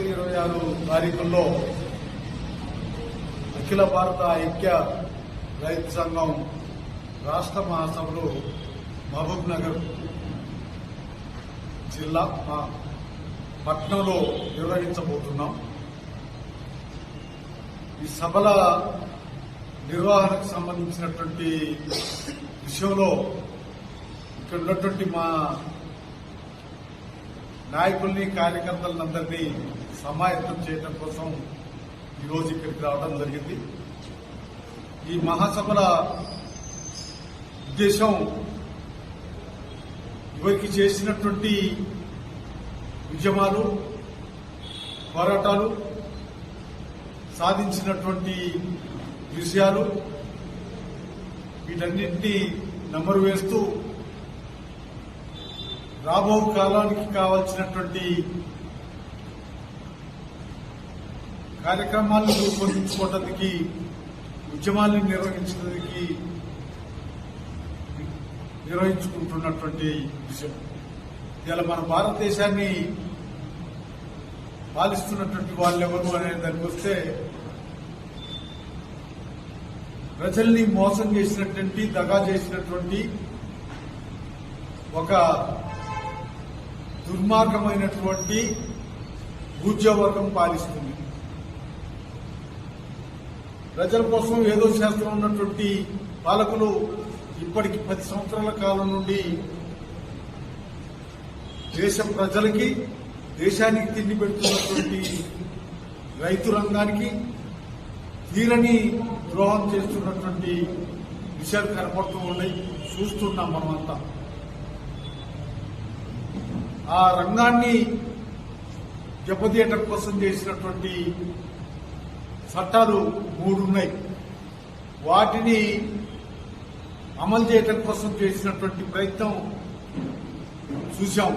ఐదు ఇరవై ఆరు తారీఖుల్లో అఖిల భారత ఐక్య రైతు సంఘం రాష్ట్ర మహాసభలు మహబూబ్ నగర్ జిల్లా పట్నంలో నిర్వహించబోతున్నాం. ఈ సభల నిర్వహణకు సంబంధించినటువంటి విషయంలో ఇక్కడ ఉన్నటువంటి మా నాయకుల్ని కార్యకర్తలందరినీ సమాయత్తం చేయడం కోసం ఈరోజు ఇక్కడికి రావడం జరిగింది. ఈ మహాసభల ఉద్దేశం ఇవరికి చేసినటువంటి ఉద్యమాలు పోరాటాలు సాధించినటువంటి విషయాలు వీటన్నింటినీ నెంబరు వేస్తూ రాబో కాలానికి కావాల్సినటువంటి కార్యక్రమాలను రూపొందించుకోవడానికి ఉద్యమాలను నిర్వహించడానికి నిర్వహించుకుంటున్నటువంటి విషయం. ఇలా మన భారతదేశాన్ని పాలిస్తున్నటువంటి వాళ్ళు ఎవరు అనే దానికి వస్తే ప్రజల్ని మోసం చేసినటువంటి దగా చేసినటువంటి ఒక దుర్మార్గమైనటువంటి భూజ్యవర్గం పాలిస్తుంది. ప్రజల కోసం ఏదో శాస్త్రం ఉన్నటువంటి పాలకులు ఇప్పటికి పది సంవత్సరాల కాలం నుండి దేశ ప్రజలకి దేశానికి తిండి పెడుతున్నటువంటి రైతు రంగానికి తీరని ద్రోహం చేస్తున్నటువంటి విషయాలు కనపడుతూ ఉన్నాయి చూస్తున్నాం మనమంతా. ఆ రంగాన్ని దెబ్బతీయటం కోసం చేసినటువంటి చట్టాలు మూడు ఉన్నాయి. వాటిని అమలు చేయటం కోసం చేసినటువంటి ప్రయత్నం చూశాం.